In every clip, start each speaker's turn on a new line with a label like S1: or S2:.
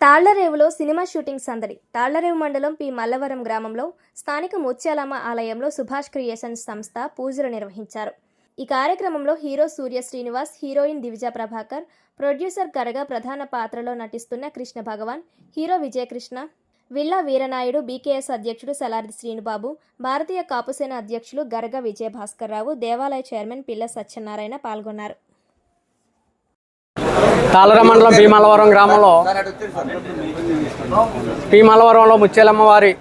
S1: తాళ్ళరేవులో cinema shooting సందడి. తాళ్ళరేవు మండలం P. Mallavaram గ్రామంలో స్థానిక ముత్యాలమ్మ ఆలయంలో సుభాష్ క్రియేషన్స్ సంస్థ పూజలు నిర్వహించారు. ఈ కార్యక్రమంలో hero Surya Srinivas heroine Divija Prabhakar producer Garaga ప్రధాన పాత్రలో నటిస్తున్న Krishna Bhagavan hero Vijayakrishna villa Veeranaidu BKS అధ్యక్షుడు సలార్ది శ్రీనుబాబు భారతీయ కాపుసేన అధ్యక్షులు గరగ విజయభాస్కర్ రావు దేవాలయ చైర్మన్ పిల్ల సత్యనారాయణ పాల్గొన్నారు.
S2: తాళర మండలం భీమలవరం గ్రామంలో భీమలవరంలో ముచ్చేలమ్మ వారి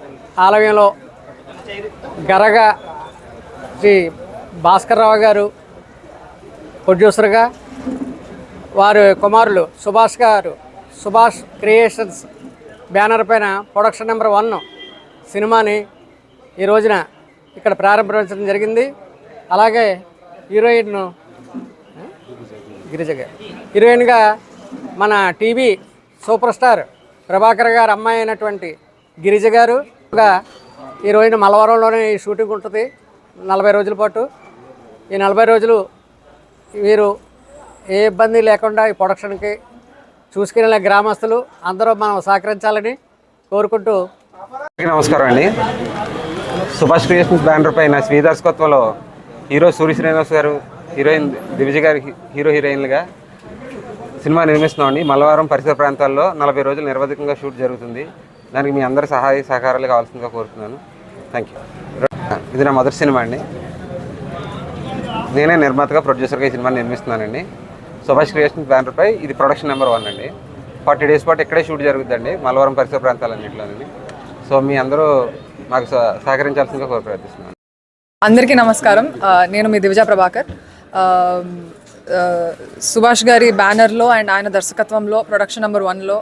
S2: ఆలయంలో గరగ శ్రీ భాస్కర్రావు గారు ప్రొడ్యూసర్గా వారి కుమారులు సుభాష్ గారు సుభాష్ క్రియేషన్స్ బ్యానర్ పైన ప్రొడక్షన్ నెంబర్ వన్ సినిమాని ఈ రోజున ఇక్కడ ప్రారంభించడం జరిగింది. అలాగే హీరోయిన్ గిరిజ గారు. హీరోయిన్గా మన టీవీ సూపర్ స్టార్ ప్రభాకర్ గారు అమ్మాయి అయినటువంటి గిరిజ గారు. ఈ రోజున మలవరంలోనే ఈ షూటింగ్ ఉంటుంది. నలభై రోజుల పాటు. ఈ నలభై రోజులు వీరు ఏ ఇబ్బంది లేకుండా ఈ ప్రొడక్షన్కి చూసుకెళ్ళిన గ్రామస్తులు అందరూ మనం సహకరించాలని కోరుకుంటూ
S3: నమస్కారం అండి. సుభాష్ క్రియేషన్స్ బ్యానర్ పైన శ్రీ దర్శకత్వంలో హీరో సూర్య శ్రీనివాస్ గారు హీరోయిన్ దివిజ గారి హీ- హీరో హీరోయిన్లుగా సినిమా నిర్మిస్తున్నామండి. మలవారం పరిసర ప్రాంతాల్లో నలభై రోజులు నిరవధికంగా షూట్ జరుగుతుంది. దానికి మీ అందరి సహాయ సహకారాలు కావాల్సిందిగా కోరుతున్నాను. థ్యాంక్ యూ ఇది నా మొదటి సినిమా అండి. నేనే నిర్మాతగా ప్రొడ్యూసర్గా ఈ సినిమాని నిర్మిస్తున్నానండి. సుభాష్ క్రియేషన్ బ్యానర్పై ఇది ప్రొడక్షన్ నెంబర్ వన్ అండి. ఫార్టీ డేస్ పాటు ఇక్కడే షూట్ జరుగుతుందండి మలవరం పరిసర ప్రాంతాలన్నింటిలోనండి సో మీ అందరూ మాకు సహ- సహకరించాల్సిందిగా కోరు
S4: అందరికీ నమస్కారం. నేను మీ దివిజా ప్రభాకర్. Um, uh, సుభాష్ గారి బ్యానర్లో అండ్ ఆయన దర్శకత్వంలో ప్రొడక్షన్ నెంబర్ వన్లో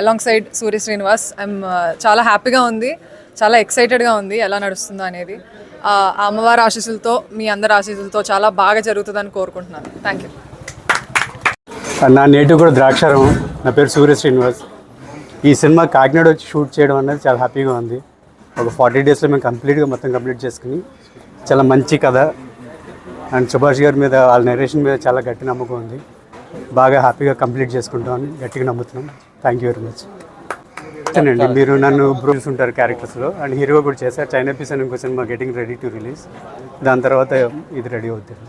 S4: along side Surya Srinivas I'm uh, చాలా హ్యాపీగా ఉంది చాలా ఎక్సైటెడ్గా ఉంది ఎలా నడుస్తుందో అనేది. Uh, ఆ అమ్మవారి ఆశీస్సులతో మీ అందరి ఆశీస్సులతో చాలా బాగా జరుగుతుందని కోరుకుంటున్నాను. థ్యాంక్ యూ
S5: నా నేటివ్ కూడా ద్రాక్షారం నా పేరు సూర్య శ్రీనివాస్. ఈ సినిమా కాకినాడ వచ్చి షూట్ చేయడం అనేది చాలా హ్యాపీగా ఉంది. ఒక ఫార్టీ డేస్లో మేము కంప్లీట్గా మొత్తం కంప్లీట్ చేసుకుని చాలా మంచి కథ. అండ్ సుభాష్ గారి మీద వాళ్ళ నరేషన్ మీద చాలా గట్టి నమ్మకం ఉంది. బాగా హ్యాపీగా కంప్లీట్ చేసుకుంటామని గట్టిగా నమ్ముతున్నాం. థ్యాంక్ యూ వెరీ మచ్ అండి మీరు నన్ను బ్రూస్ ఉంటారు క్యారెక్టర్స్లో అండ్ హీరో కూడా చేశారు. చైనా పీస్ అని ఇంకో cinema getting ready to release దాని తర్వాత ఇది రెడీ అవుతుంది.